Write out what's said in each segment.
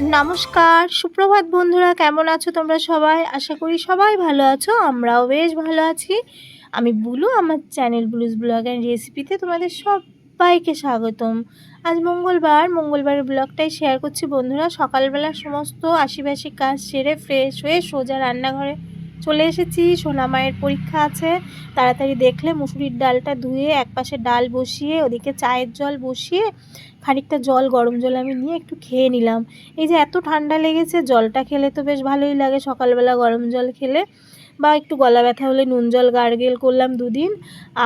নমস্কার, সুপ্রভাত বন্ধুরা, কেমন আছো তোমরা সবাই? আশা করি সবাই ভালো আছো, আমরাও বেশ ভালো আছি। আমি বুলু, আমার চ্যানেল ব্লুজ ব্লগ অ্যান্ড রেসিপিতে তোমাদের সবাইকে স্বাগতম। আজ মঙ্গলবার মঙ্গলবারের ব্লগটাই শেয়ার করছি বন্ধুরা। সকালবেলা সমস্ত আশিবাসী কাজ সেরে ফ্রেশ হয়ে সোজা রান্নাঘরে চলে এসেছি সোনামায়ের পরীক্ষা আছে। তাড়াতাড়ি দেখলে মুসুরির ডালটা ধুয়ে একপাশে ডাল বসিয়ে, ওদিকে চায়ের জল বসিয়ে, খানিকটা জল, গরম জল আমি নিয়ে একটু খেয়ে নিলাম। এই যে এত ঠান্ডা লেগেছে, জলটা খেলে তো বেশ ভালোই লাগে সকালবেলা গরম জল খেলে। বা একটু গলা ব্যথা হলে নুন জল গার্গেল করলাম দুদিন।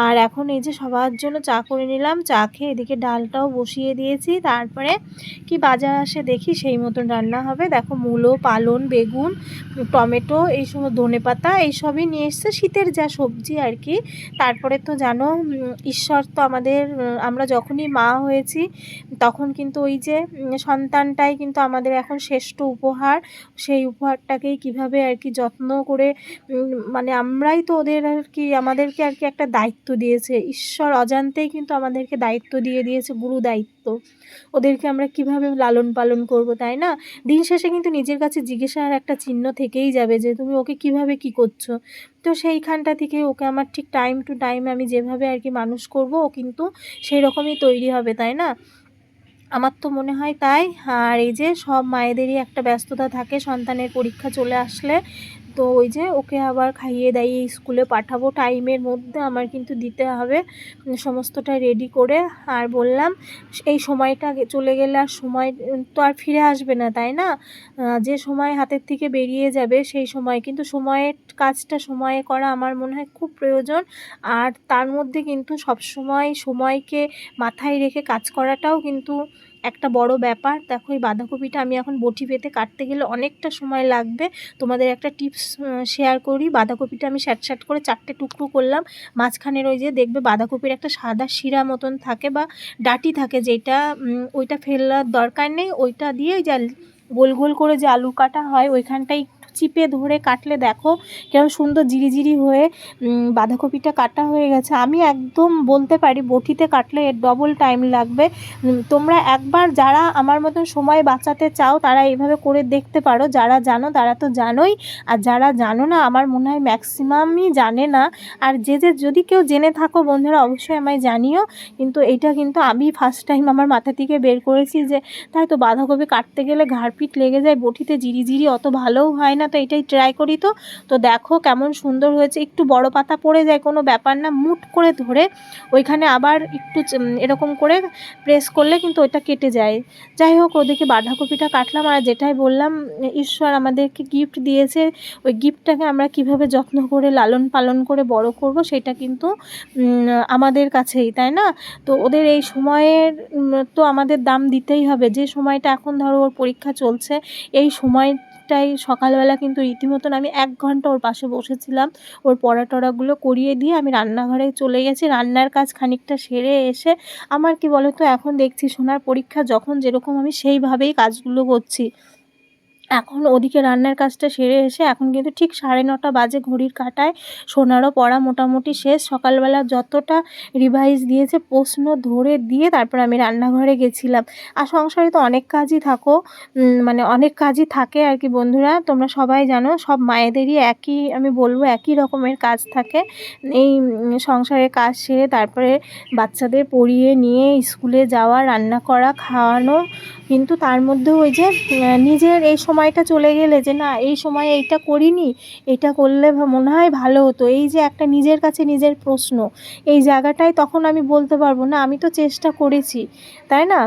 আর এখন এই যে সবার জন্য চা করে নিলাম, চা খেয়ে এদিকে ডালটাও বসিয়ে দিয়েছি। তারপরে কি বাজার আসে দেখি সেই মতন রান্না হবে। দেখো মূলো, পালন, বেগুন, টমেটো, এই সময় ধনে পাতা এইসবই নিয়ে এসছে। শীতের যা সবজি আর কি। তারপরে তো জানো ঈশ্বর তো আমাদের আমরা যখনই মা হয়েছি, তখন কিন্তু ওই যে সন্তানটাই কিন্তু আমাদের এখন শ্রেষ্ঠ উপহার। সেই উপহারটাকেই কীভাবে আর কি যত্ন করে মানে আমরাই তো ওদের আর কি, আমাদেরকে আর কি একটা দায়িত্ব দিয়েছে। ঈশ্বর অজান্তেই কিন্তু আমাদেরকে দায়িত্ব দিয়ে দিয়েছে, গুরু দায়িত্ব। ওদেরকে আমরা কীভাবে লালন পালন করব, তাই না? দিন শেষে কিন্তু নিজের কাছে জিজ্ঞাসার একটা চিহ্ন থেকেই যাবে যে, তুমি ওকে কীভাবে কি করছ? তো সেইখানটা থেকে ওকে আমার ঠিক টাইম টু টাইম আমি যেভাবে আর কি মানুষ করব, ও কিন্তু সেই রকমই তৈরি হবে, তাই না? আমার তো মনে হয় তাই। আর এই যে সব মায়েদেরই একটা ব্যস্ততা থাকে, সন্তানের পরীক্ষা চলে আসলে তো ওই যে ওকে আবার খাইয়ে দাইয়ে স্কুলে পাঠাবো। টাইমের মধ্যে আমার কিন্তু দিতে হবে। সমস্তটা রেডি করে আর বললাম, এই সময়টা চলে গেলে আর সময় তো আর ফিরে আসবে না, তাই না? যে সময় হাতের থেকে বেরিয়ে যাবে সেই সময়। কিন্তু সময়ের কাজটা সময়ে করা আমার মনে হয় খুব প্রয়োজন। আর তার মধ্যে কিন্তু সব সময় সময়কে মাথায় রেখে কাজ করাটাও কিন্তু একটা বড় ব্যাপার। দেখো, এই বাঁধাকপিটা আমি এখন বটি পেতে কাটতে গেলে অনেকটা সময় লাগবে। তোমাদের একটা টিপস শেয়ার করি। বাঁধাকপিটা আমি স্যাট স্যাট করে চারটে টুকরো করলাম। মাঝখানের ওই যে দেখবে বাঁধাকপির একটা সাদা শিরা মতন থাকে বা ডাটি থাকে যেটা ওইটা ফেলার দরকার নেই। ওইটা দিয়ে যা গোল গোল করে যে আলু কাটা হয়, ওইখানটাই চিপে ধরে কাটলে দেখো কেমন সুন্দর জিরি হয়ে বাঁধাকপিটা কাটা হয়ে গেছে। আমি একদম বলতে পারি বটিতে কাটলে এর ডবল টাইম লাগবে। তোমরা একবার যারা আমার মতন সময় বাঁচাতে চাও, তারা এইভাবে করে দেখতে পারো। যারা জানো, তারা তো জানোই। আর যারা জানো না, আমার মনে হয় ম্যাক্সিমামই জানে না। আর যে যে, যদি কেউ জেনে থাকো, বন্ধুরা, অবশ্যই আমায় জানিও। কিন্তু এটা কিন্তু আমি ফার্স্ট টাইম আমার মাথা থেকে বের করেছি যে, তাই তো বাঁধাকপি কাটতে গেলে ঘাড়পিট লেগে যায়, বটিতে জিরি জিরি অত ভালোও হয় না। তো এটাই ট্রাই করি তো। তো দেখো কেমন সুন্দর হয়েছে। একটু বড় পাতা পড়ে যায়, কোনো ব্যাপার না, মুট করে ধরে ওইখানে আবার একটু এরকম করে প্রেস করলে কিন্তু ওইটা কেটে যায়। যাই হোক, ওদিকে বাঁধাকপিটা কাটলাম আর যেটাই বললাম, ঈশ্বর আমাদেরকে গিফট দিয়েছে। ওই গিফটটাকে আমরা কীভাবে যত্ন করে, লালন পালন করে বড় করব সেটা কিন্তু আমাদের কাছেই, তাই না? তো ওদের এই সময়ের তো আমাদের দাম দিতেই হবে। যে সময়টা এখন ধরো ওর পরীক্ষা চলছে, এই সময় অনেকটাই সকালবেলা কিন্তু রীতিমতন আমি এক ঘণ্টা ওর পাশে বসেছিলাম। ওর পড়া টড়াগুলো করিয়ে দিয়ে আমি রান্নাঘরে চলে গেছি। রান্নার কাজ খানিকটা সেরে এসে আমার কি বলতো, এখন দেখছি সোনার পরীক্ষা যখন যেরকম আমি সেইভাবেই কাজগুলো করছি। এখন ওদিকে রান্নার কাজটা সেরে এসে এখন কিন্তু ঠিক সাড়ে নটা বাজে ঘড়ির কাটায়। সোনারও পড়া মোটামুটি শেষ। সকালবেলা যতটা রিভাইজ দিয়েছে, প্রশ্ন ধরে দিয়ে তারপর আমি রান্নাঘরে গেছিলাম। আর সংসারে তো অনেক কাজই থাকো মানে অনেক কাজই থাকে আর কি বন্ধুরা। তোমরা সবাই জানো, সব মায়েদেরই একই, আমি বলব একই রকমের কাজ থাকে। এই সংসারের কাজ সেরে তারপরে বাচ্চাদের পড়িয়ে নিয়ে স্কুলে যাওয়া, রান্না করা, খাওয়ানো। কিন্তু তার মধ্যে ওই যে নিজের এই সময়টা চলে গেলে যে, না, এই সময়ে এইটা করিনি, এটা করলে মনে হয় ভালো হতো। এই যে একটা নিজের কাছে নিজের প্রশ্ন, এই জায়গাটায় তখন আমি বলতে পারব, না, আমি তো চেষ্টা করেছি। তাই না?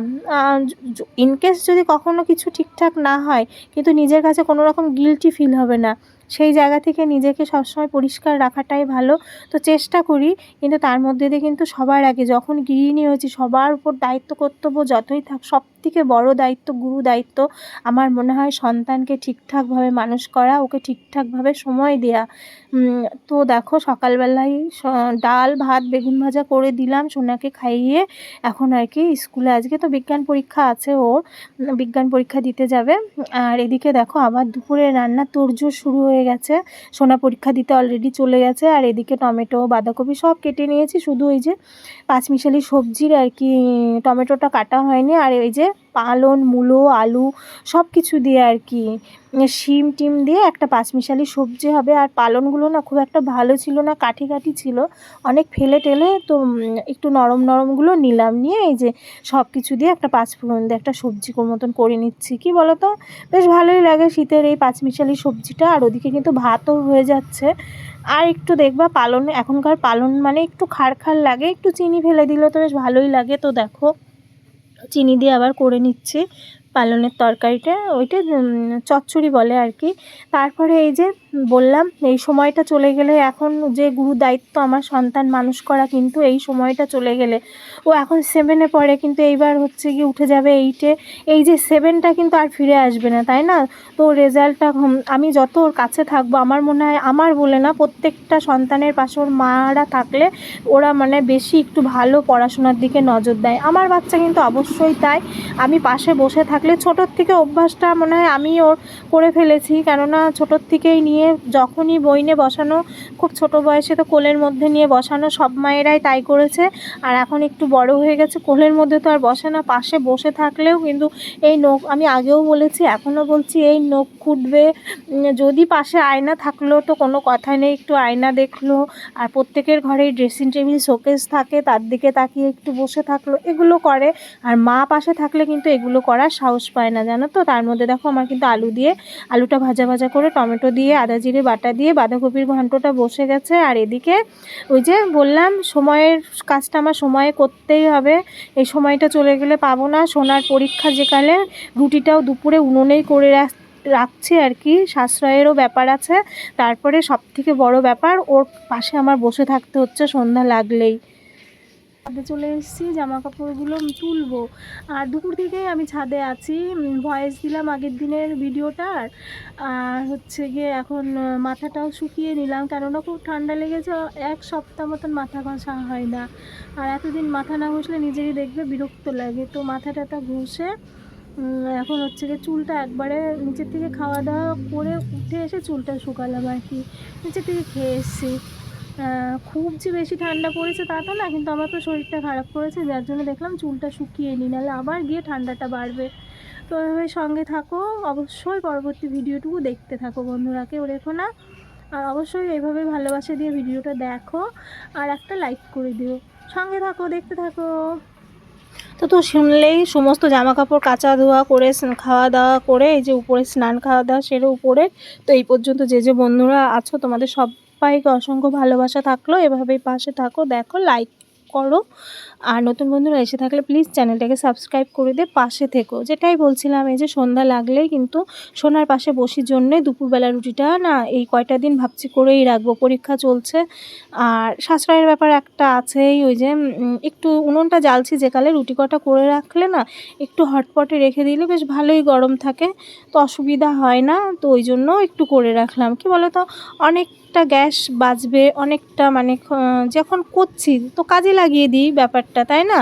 ইনকেস যদি কখনো কিছু ঠিকঠাক না হয়, কিন্তু নিজের কাছে কোনো রকম গিলটি ফিল হবে না। সেই জায়গা থেকে নিজেকে সবসময় পরিষ্কার রাখাটাই ভালো। তো চেষ্টা করি, কিন্তু তার মধ্যে দিয়ে কিন্তু সবার আগে, যখন গৃহিণী হয়েছি, সবার উপর দায়িত্ব কর্তব্য যতই থাক সব থেকে বড় দায়িত্ব, গুরু দায়িত্ব, আমার মনে হয় সন্তানকে ঠিকঠাকভাবে মানুষ করা, ওকে ঠিকঠাকভাবে সময় দেয়া। তো দেখো, সকালবেলায় ডাল, ভাত, বেগুন ভাজা করে দিলাম, সোনাকে খাইয়ে এখন আর কি স্কুলে। আজকে তো বিজ্ঞান পরীক্ষা আছে ওর বিজ্ঞান পরীক্ষা দিতে যাবে। আর এদিকে দেখো, আবার দুপুরে রান্না তোড়জোড় শুরু হয়ে গেছে। সোনা পরীক্ষা দিতে অলরেডি চলে গেছে। আর এদিকে টমেটো, বাঁধাকপি সব কেটে নিয়েছি। শুধু ওই যে পাঁচমিশালি সবজির আর কি, টমেটোটা কাটা হয়নি। আর এই যে পালন, মূলো, আলু সব কিছু দিয়ে আর কি। শিম টিম দিয়ে একটা পাঁচমিশালি সবজি হবে। আর পালনগুলো না খুব একটা ভালো ছিল না কাঠি কাঠি ছিল। অনেক ফেলে টেলে তো একটু নরম নরমগুলো নিলাম নিয়ে এই যে সব কিছু দিয়ে একটা পাঁচফোড়ন দিয়ে একটা সবজি মতন করে নিচ্ছি। কি বলো তো বেশ ভালোই লাগে শীতের এই পাঁচমিশালি সবজিটা। আর ওদিকে কিন্তু ভাতও হয়ে যাচ্ছে। আর একটু দেখবা পালন, এখনকার পালন মানে একটু খার খাড় লাগে, একটু চিনি ফেলে দিলে তো বেশ ভালোই লাগে। তো দেখো চিনি দিয়ে আবার করে নিচ্ছি। পালনের তরকারিটা, ওইটা চচ্চড়ি বলে আর কি তারপরে এই যে বললাম, এই সময়টা চলে গেলে এখন যে গুরু দায়িত্ব আমার সন্তান মানুষ করা কিন্তু এই সময়টা চলে গেলে। ও এখন সেভেনে পড়ে, কিন্তু এইবার হচ্ছে কি উঠে যাবে এইটে এই যে সেভেনটা কিন্তু আর ফিরে আসবে না, তাই না? তো রেজাল্টটা আমি যত ওর কাছে থাকব, আমার মনে হয়, আমার বলে না, প্রত্যেকটা সন্তানের পাশে ওর মারা থাকলে ওরা মানে বেশি একটু ভালো পড়াশোনার দিকে নজর দেয়। আমার বাচ্চা কিন্তু অবশ্যই তাই। আমি পাশে বসে থাকলে ছোটোর থেকে অভ্যাসটা মনে হয় আমি ওর করে ফেলেছি। কেননা ছোটোর থেকেই নিয়ে যখনই বই নিয়ে বসানো, খুব ছোট বয়সে তো কোলের মধ্যে নিয়ে বসানো সব মায়েরাই তাই করেছে। আর এখন একটু বড় হয়ে গেছে, কোলের মধ্যে তো আর বসে না, পাশে বসে থাকলেও কিন্তু এই নখ, আমি আগেও বলেছি, এখনও বলছি এই নখ খুঁটবে যদি পাশে আয়না থাকল তো কোনো কথা নেই, একটু আয়না দেখল। আর প্রত্যেকের ঘরেই ড্রেসিং টেবিল শোকেস থাকে, তার দিকে তাকিয়ে একটু বসে থাকল, এগুলো করে। আর মা পাশে থাকলে কিন্তু এগুলো করার সাহস পায় না, জানো তো? তার মধ্যে দেখো আমার কিন্তু আলু দিয়ে, আলুটা ভাজা ভাজা করে টমেটো দিয়ে, আদা জিরে বাটা দিয়ে, বাঁধাকপির ঘন্টটা বসে গেছে। আর এদিকে ওই যে বললাম, সময়ের কাজটা আমার সময়ে করতেই হবে। এই সময়টা চলে গেলে পাবো না। সোনার পরীক্ষা যেকালে রুটিটাও দুপুরে উনুনেই করে রাখ, রাখছি আর কি। সাশ্রয়েরও ব্যাপার আছে। তারপরে সব থেকে বড় ব্যাপার, ওর পাশে আমার বসে থাকতে হচ্ছে, সন্ধ্যা লাগলেই। ছাদে চলে এসেছি জামা কাপড়গুলো তুলবো। আর দুপুর থেকেই আমি ছাদে আছি ভয়েস দিলাম আগের দিনের ভিডিওটার আর হচ্ছে গিয়ে এখন মাথাটাও শুকিয়ে নিলাম, কেননা খুব ঠান্ডা লেগেছে, এক সপ্তাহ মতন মাথা ঘষা হয় না। আর এতদিন মাথা না ঘষলে নিজেরই দেখবে বিরক্ত লাগে। তো মাথা টাথা ঘষে এখন হচ্ছে গিয়ে চুলটা একবারে নিচের থেকে খাওয়া দাওয়া করে উঠে এসে চুলটা শুকালাম আর কি। নিচের থেকে খেয়ে এসেছি। খুব যে বেশি ঠান্ডা পড়েছে তা তো না, কিন্তু আমার তো শরীরটা খারাপ করেছে, যার জন্য দেখলাম চুলটা শুকিয়ে নিই নাহলে আবার গিয়ে ঠান্ডাটা বাড়বে। তো এভাবে সঙ্গে থাকো, অবশ্যই পরবর্তী ভিডিওটুকু দেখতে থাকো বন্ধুরা, কেউ রেখো না। আর অবশ্যই এইভাবে ভালোবাসা দিয়ে ভিডিওটা দেখো, আর একটা লাইক করে দিও। সঙ্গে থাকো, দেখতে থাকো। তো তো শুনলেই সমস্ত জামা কাপড় কাচা ধোয়া করে খাওয়া দাওয়া করে, এই যে উপরে স্নান খাওয়া দাওয়া সেরে উপরে, তো এই পর্যন্ত যে যে বন্ধুরা আছো, তোমাদের সবাইকে অসংখ্য ভালোবাসা থাকল এভাবেই পাশে থাকো দেখো লাইক করো। আর নতুন বন্ধুরা এসে থাকলে প্লিজ চ্যানেলটাকে সাবস্ক্রাইব করে দিয়ে পাশে থেকো। যেটাই বলছিলাম, এই যে সন্ধ্যা লাগলেই কিন্তু সোনার পাশে বসির জন্যে দুপুরবেলা রুটিটা না এই কয়টা দিন ভাবছি করেই রাখব। পরীক্ষা চলছে। আর সাশ্রয়ের ব্যাপার একটা আছেই, ওই যে একটু উনুনটা জ্বালছি যেকালে রুটি কটা করে রাখলে না একটু হটপটে রেখে দিলে বেশ ভালোই গরম থাকে। তো অসুবিধা হয় না, তো ওই জন্য একটু করে রাখলাম। কি বলো তো অনেকটা গ্যাস বাজবে, অনেকটা মানে যখন করছি, তো কাজে লাগিয়ে দিই ব্যাপারটা তাই না?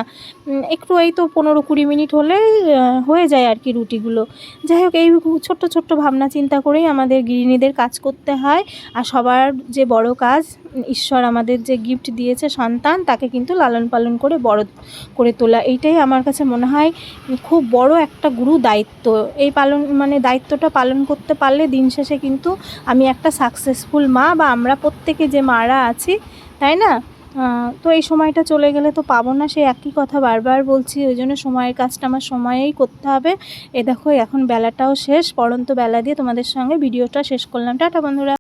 একটু এই তো পনেরো কুড়ি মিনিট আহ, হয়ে যায় আর কি রুটিগুলো। যাই হোক এই ছোট্ট ছোট্ট ভাবনা চিন্তা করেই আমাদের গৃহিণীদের কাজ করতে হয়। আর সবার যে বড় কাজ ঈশ্বর আমাদের যে গিফট দিয়েছে সন্তান তাকে কিন্তু লালন পালন করে বড় করে তোলা। এইটাই আমার কাছে মনে হয় খুব বড় একটা গুরু দায়িত্ব। এই পালন মানে দায়িত্বটা পালন করতে পারলে দিন শেষে কিন্তু আমি একটা সাকসেসফুল মা বা আমরা প্রত্যেকে যে মারা আছি তাই না? তো এই সময়টা চলে গেলে তো পাবো না সেই একই কথা বারবার বলছি, ওই জন্য সময়ের কাজটা আমার সময়েই করতে হবে। এ দেখো, এখন বেলাটাও শেষ পরন্ত বেলা দিয়ে তোমাদের সঙ্গে ভিডিওটা শেষ করলাম। টাটা বন্ধুরা।